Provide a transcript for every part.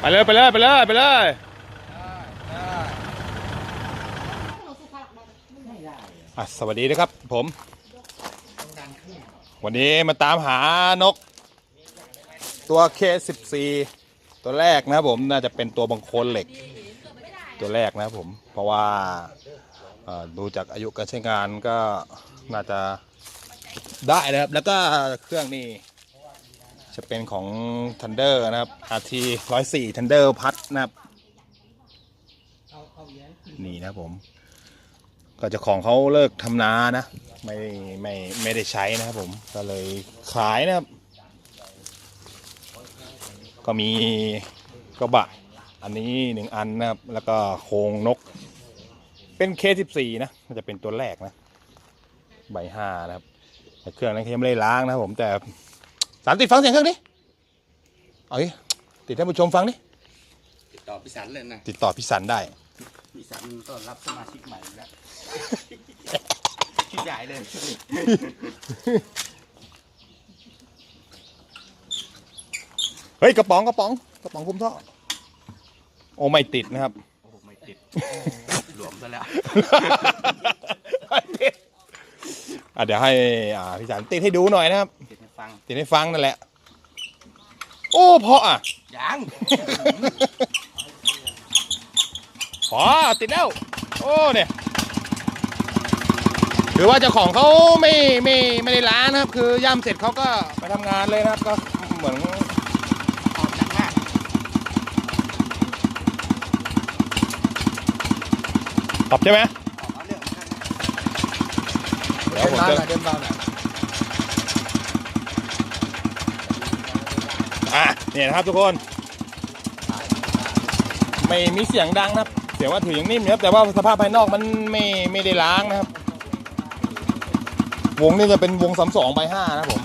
ไปเลยไปเลยไปเลยไปเลยอะสวัสดีนะครับผม วันนี้มาตามหานก ตัว K14 ตัวแรกนะครับผมน่าจะเป็นตัวบังโคนเหล็ก ตัวแรกนะครับผม เพราะว่าดูจากอายุการใช้งานก็น่าจะ ได้นะครับ แล้วก็เครื่องนี่จะเป็นของ Thunder นะครับ RT 104 Thunder พัดนะครับ นี่นะผม ก็จะของเขาเลิกทำนานะ ไม่ไม่ไม่ได้ใช้นะครับผม ก็เลยขายนะครับ ก็มีกระบะ อันนี้หนึ่งอันนะครับ แล้วก็โครงนก เป็น K14 นะมันจะเป็นตัวแรกนะ ใบห้านะครับ แต่เครื่องนั้นเขายังไม่ได้ล้างนะครับผมแต่สารติดฟังเสียงเครื่องดิเอาดิติดให้ผู้ชมฟังดิติดต่อพี่สันเลยนะติดต่อพี่สันได้พี่สันต้อนรับสมาชิกใหม่แล้วชื่อใหญ่เลยเฮ้ยกระป๋องกระป๋องกระป๋องคุมท่อโอ้ไม่ติดนะครับโอ้ไม่ติดหลวมซะแล้วไม่ติด อะเดี๋ยวให้อ่าพี่สันติดให้ดูหน่อยนะครับ ติดให้ฟังติดให้ฟังนั่นแหละ โอ้เพราะอะ ยัง พอติดแล้ว โอ้เนี่ยถือว่าเจ้าของเขาไม่ไม่ไม่ได้ล้างนะครับ คือย่ำเสร็จเขาก็ไปทำงานเลยนะครับ ก็เหมือนออกจากงานตอบใช่ไหม ออกเอาเรื่องเหมือนกันนะ เดี๋ยวผมจะเดิมเบาหน่อยอะเนี่ยนะครับทุกคน ไม่มีเสียงดังนะครับเสียงว่าถือยังนิ่มนะครับแต่ว่าสภาพภายนอกมันไม่ไม่ได้ล้างนะครับ วงนี่จะเป็นวงสามสองใบห้านะครับผม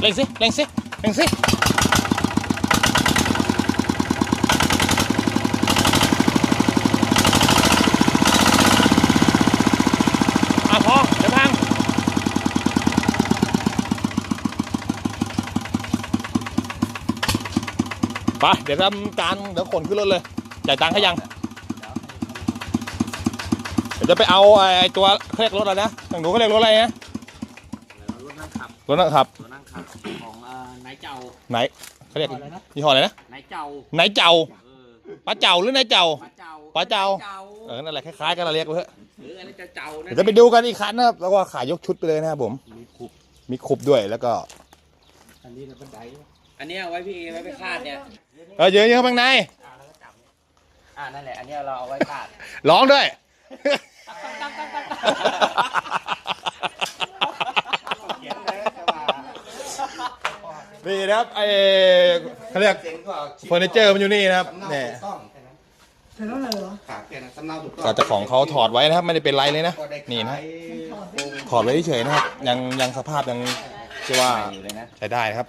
เร่งสิเร่งสิเร่งสิอะพอเดี๋ยวพัง ไปเดี๋ยวทำการเดี๋ยวขนขึ้นรถเลยจ่ายตังค์ให้ยัง เดี๋ยวจะไปเอาไอ้ไอ้ตัวเขาเรียกรถอะไรนะทางหนูเขาเรียกรถอะไรนะแล้วรถนั่งขับรถนะครับรถนั่งขับของเอ่อนายเจ้าไหนเขาเรียกอะไรนะยี่ห้ออะไรนะนายเจ้าไหนเจ้าเออป้าเจ้าหรือไหนเจ้าป้าเจ้าป้าเจ้าเจ้าเออนั่นแหละคล้ายๆกันเราเรียกไปเถอะหรืออะไรจะเจ้านะเดี๋ยวจะไปดูกันอีกคันนะครับ แล้วก็ขายยกชุดไปเลยนะครับผม มีขุบมีคุบด้วยแล้วก็ อันนี้เป็นบันไดอันเนี้ยเอาไว้พี่เอไว้ไปคาดเนี่ย เออเยอะๆข้างในอ่าแล้วก็จับเนี่ยอ่านั่นแหละอันเนี้ยเราเอาไว้คาดร้องด้วยเขียนเลยแต่ว่านี่นะครับไอ้เขาเรียกเจ๋งกว่าเฟอร์นิเจอร์มันอยู่นี่นะครับสำเนาเนี่ยถูกต้องแค่นั้นแค่นั้นเลยเหรอครับแค่นั้นสำเนาถูกต้องก็เจ้าของเขาถอดไว้นะครับไม่ได้เป็นไรเลยนะก็ได้นี่นะขายถอดไว้เฉยๆนะครับยังยังสภาพยังเรียกว่าใหม่อยู่เลยนะ ใช้ได้นะครับ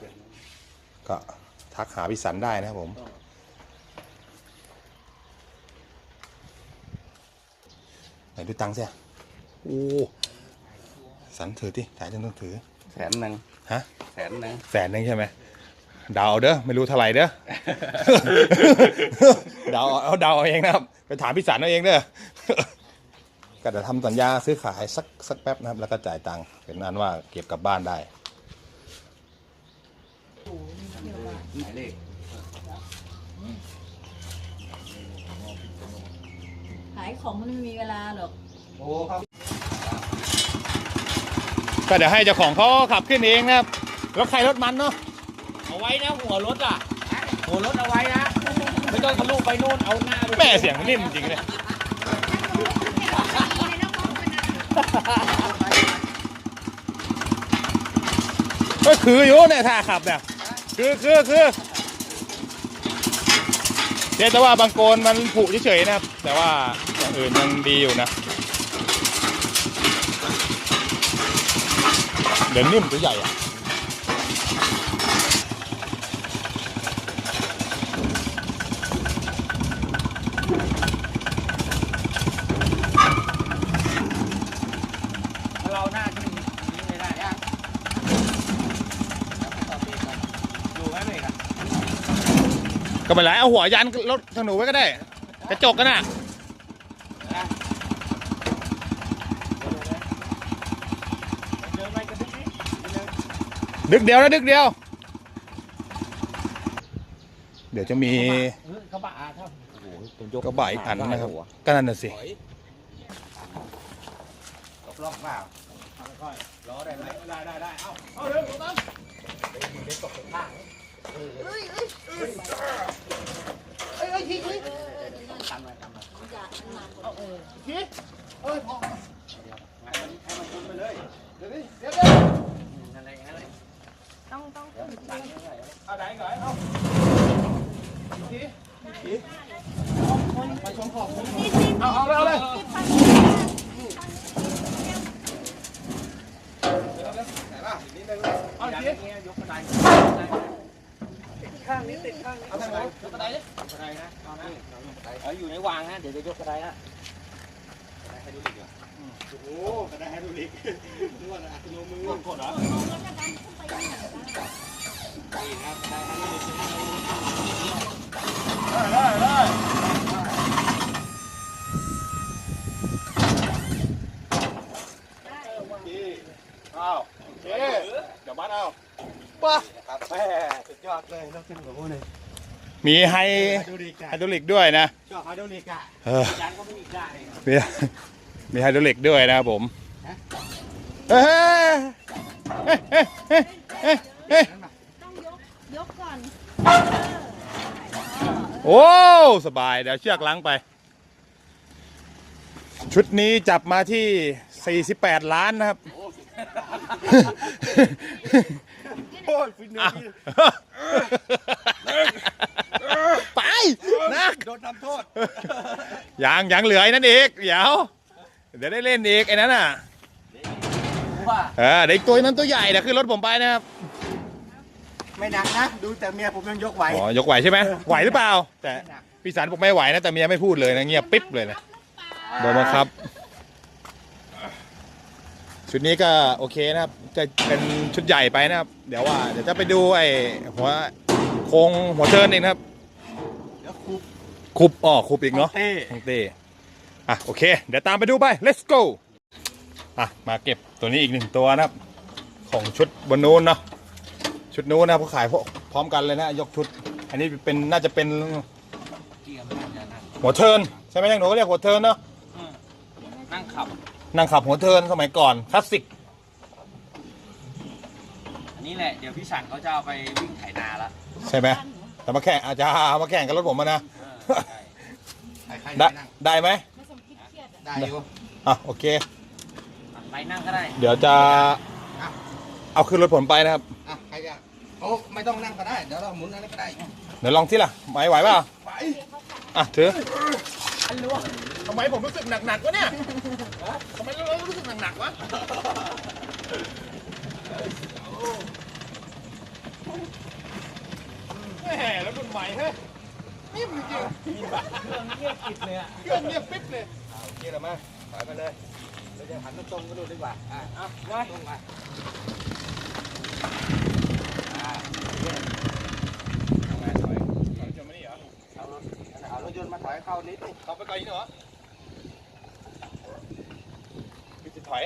ก็ ทักหาพี่สันได้นะครับผมไหนดูตังค์เสียโอ้สันถือที่ถ่ายจนต้องถือ แสนหนึ่งฮะ แสนหนึ่งแสนหนึงใช่ไหมเดาเอาเด้อไม่รู้เท่าไหร่เด้อ เดาเอาเอาเดาเอาเองนะครับ ไปถามพี่สันเอาเองเด้อก็จะทำสัญญาซื้อขายสักสักแป๊บนะครับ แล้วก็จ่ายตังค์เป็นนั้นว่าเก็บกลับบ้านได้ หมายเลขขายของมันไม่มีเวลาหรอก โอ้ครับ ก็เดี๋ยวให้เจ้าของเขาขับขึ้นเองนะครับรถใครรถมันเนาะเอาไว้นะหัวรถอะ หัวรถเอาไว้นะ ไม่ต้องทะลุไปนู่นเอาหน้าไปแม่เสียงนิ่มจริงเลยก็คืออยู่เนี่ยถ้าขับเนี่ย คือคือคือเจ๊แต่ว่าบางโกนมันผุเฉยๆนะครับ แต่ว่าอย่างอื่นยังดีอยู่นะเดี๋ยวนิ่มตัวใหญ่อะ เราหน้าขึ้นอย่างนี้เลยได้ยัง ก็ ไม่เป็นไรเอาหัวยันรถทางหนูไว้ก็ได้ กระจกกันน่ะดึกเดียวนะดึกเดียว เดี๋ยวจะมีกระบะครับกระบะอีกอันนะครับก็นั่นน่ะสิรอบเปล่าล้อได้ไหมได้ได้ได้เอาเอาเร็วตั้งต้องต้อง เอาไหนก่อนเอาเอาเอาเอาเลย เอาดิยกกระไดข้างนี้ติดข้างนี้เอาทางไหนยกกระไดดิกระไดนะเอานะเอาอยู่ในวางนะเดี๋ยวจะยกกระไดนะกระไดให้ดูดิเหรอโอ้กระไดให้ดูดินว่าอัตโนมือกดเหรอได้ได้เอาโอเค เดี๋ยวมัดเอาป้า ครับแม่สุดยอดเลยต้องขึ้นกับพวกนี้ มีไฮดูดิกะไฮดรอลิกด้วยนะชอบฮาดูดิกะเออยันก็ไม่มีได้มีมีไฮดรอลิกด้วยนะครับผมเฮ้ยเฮ้ยเฮ้ยเฮ้ยเฮ้ยเฮ้ยต้องยกยกก่อนโอ้สบายเดี๋ยวเชือกล้างไป ชุดนี้จับมาที่ 48 ล้านนะครับ โอ้ยฟินเนออ้าวร์ไปนะโดนทำโทษยังยังเหลือไอ้นั่นอีกเดี๋ยวเดี๋ยวได้เล่นอีกไอ้นั้นอะว่าเออเด็กตัวนั้นตัวใหญ่เดี๋ยวขึ้นรถผมไปนะครับไม่หนักนะ ดูแต่เมียผมยังยกไหวอ๋อยกไหวใช่ไหมไหวหรือเปล่า แต่พี่สันบอกไม่ไหวนะแต่เมียไม่พูดเลยนะเงียบปิ๊บเลยนะโดนบังคับ ชุดนี้ก็โอเคนะครับ จะเป็นชุดใหญ่ไปนะครับ เดี๋ยวว่า เดี๋ยวจะไปดูไอ้หัวโครงหัวเชิญเองนะครับเดี๋ยวครูคุบอ๋อคุบอีกเนาะเต้ของเต้อะโอเค เดี๋ยวตามไปดูไป let's go อะมาเก็บตัวนี้อีกหนึ่งตัวนะครับ ของชุดบนนู้นเนาะชุดนู้นนะเขาขายพวกพร้อมกันเลยนะยกชุด อันนี้เป็นน่าจะเป็นเกียร์มันจะนั่งหัวเทิร์นใช่ไหมยังหนูก็เรียกหัวเทิร์นเนาะนั่งขับ นั่งขับหัวเทิร์นสมัยก่อนคลาสสิกอันนี้แหละเดี๋ยวพี่สันเขาจะเอาไปวิ่งไถนาละใช่ไหมแต่มาแข่งอาจจะเอามาแข่งกับรถผมมานะ เออใช่ใครได้นั่งได้ไหมไม่สมคิดเครียดอะได้อยู่อะโอเคไปนั่งก็ได้เดี๋ยวจะเอาขึ้นรถผมไปนะครับ อะใครจะโอ้ไม่ต้องนั่งก็ได้ เดี๋ยวเราหมุนอะไรก็ได้ เดี๋ยวลองที่ล่ะไหวไหวเปล่าไป อะถือ ทำไมผมรู้สึกหนักๆวะเนี่ยทำไมเรารู้สึกหนักๆวะแหมแล้วรุ่นใหม่เฮ้ยนิ่มจริงเครื่องเงียบกิบเลยอะเครื่องเงียบปิ๊บเลยโอเคแล้วมาถอยมาเลยเราจะหันมาตรงกันดูดีกว่าอะเอาไว้ตรงมาอ่าเอาไงถอยจะไม่นี่เหรอเอารถเอารถยนต์มาถอยเข้านิดนึงเขาไปไกลนี่เหรอพี่จะ ถอย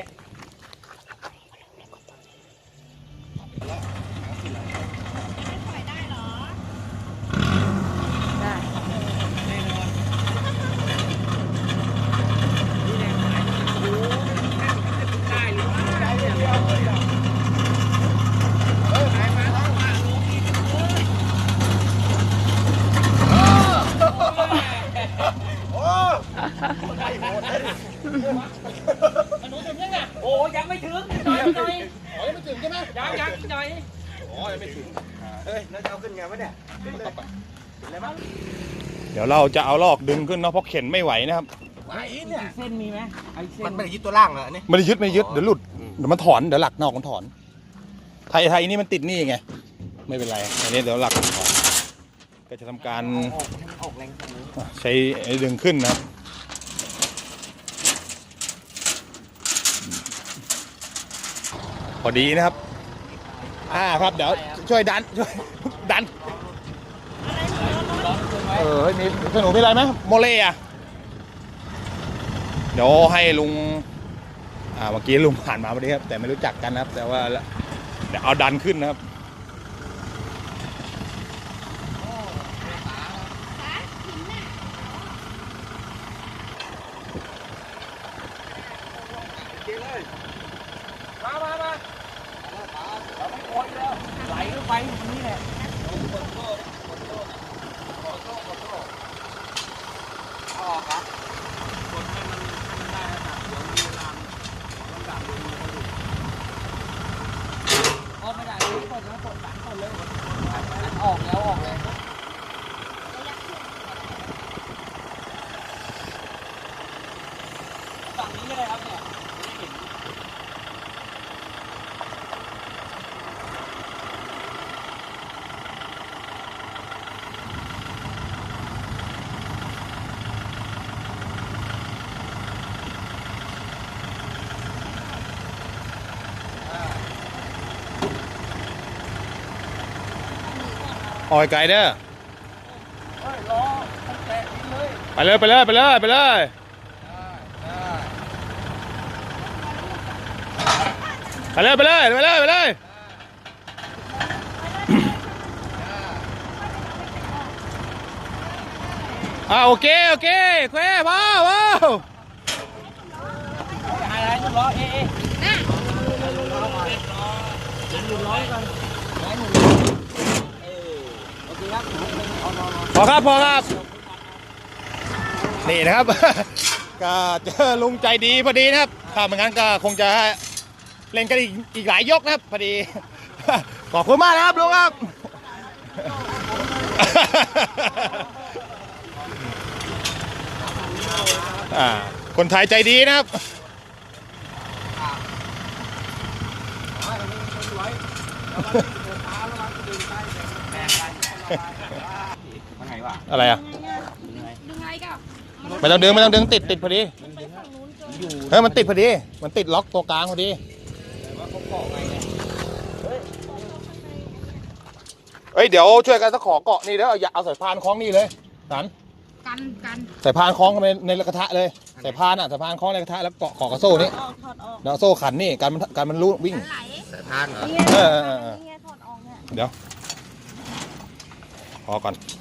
โอ้ยังไม่ถึงอีกหน่อยอีกหน่อย อ๋อยังไม่ถึงใช่ไหม ยังยังอีกหน่อย อ๋อยังไม่ถึง เฮ้ยแล้วจะเอาขึ้นไงวะเนี่ยขึ้นเลยอะไรบ้าง เดี๋ยวเราจะเอาลอกดึงขึ้นเนาะเพราะเข็นไม่ไหวนะครับไหวเนี่ยเส้นมีไหมไอ้เส้นมันไม่ได้ยึดตัวล่างเหรออันนี่ไม่ได้ยึดไม่ยึดเดี๋ยวหลุดเดี๋ยวมันถอนเดี๋ยวหลักนอกมันถอน ไทยไทยนี่มันติดนี่ไงไม่เป็นไรอันนี้เดี๋ยวหลักมันถอนก็จะทำการออกออกแรงตรงนี้ใช้ไอ้ดึงขึ้นนะครับพอดีนะครับ อ่าครับเดี๋ยวช่วยดันช่วยดันอะไร เออมีขนมมีอะไรไหมโมเล่อะเดี๋ยวให้ลุง อ่าเมื่อกี้ลุงผ่านมาพอดีครับ แต่ไม่รู้จักกันนะครับ แต่ว่าเดี๋ยวเอาดันขึ้นนะครับมามามาเราไม่โอยแล้วไหลลงไปตรงนี้แหละเออกครับกดให้มันให้มันได้ระดับเดี๋ยวมีเวลามันดับลงมันหลุดออกไม่ได้เลยกดนะกดหลังกดเลยออกแล้วออกเลยฝั่งนี้ก็ได้ครับเนี่ยไม่เห็น ออยไกลเด้อเฮ้ยรอตั้งแต่นี้เลยไปเลยไปเลยไปเลยไปเลยไปเลยไปเลยไปเลยไปเลยอ่าโอเคโอเคแควว้าวว้าวหายหายหยุดล้อเอ๊ะเอ๊ะหยุดล้อก่อนหยุดล้อก่อนหายหยุดล้อเอ พอครับพอครับ นี่นะครับ ก็เจอลุงใจดีพอดีนะครับถ้าไม่งั้นก็คงจะเล่นกันอีกอีกหลายยกนะครับพอดี ขอบคุณมากนะครับลุงครับ คนไทยใจดีนะครับ มันไงวะ อะไรอะยังไงอะดึงไงก็ไม่ต้องดึงไม่ต้องดึงติดติดพอดี ไปฝั่งนู้นเกินเฮ้ยมันติดพอดี มันติดล็อกตัวกลางพอดีเอ้ยเดี๋ยวช่วยกันสักขอเกาะนี่แล้วอย่าเอาสายพานคล้องนี่เลยสันกันกันสายพานคล้องเข้าไปในกระทะเลยสายพานอะสายพานคล้องในกระทะแล้วเกาะเกาะกับโซ่นี่ออกถอดออกแล้วโซ่ขันนี่การมันการมันรู้วิ่ง ไหลสายพานเหรอ นี่ไงเออเออเออ นี่ไงถอดออกเนี่ย เดี๋ยว พอก่อนถ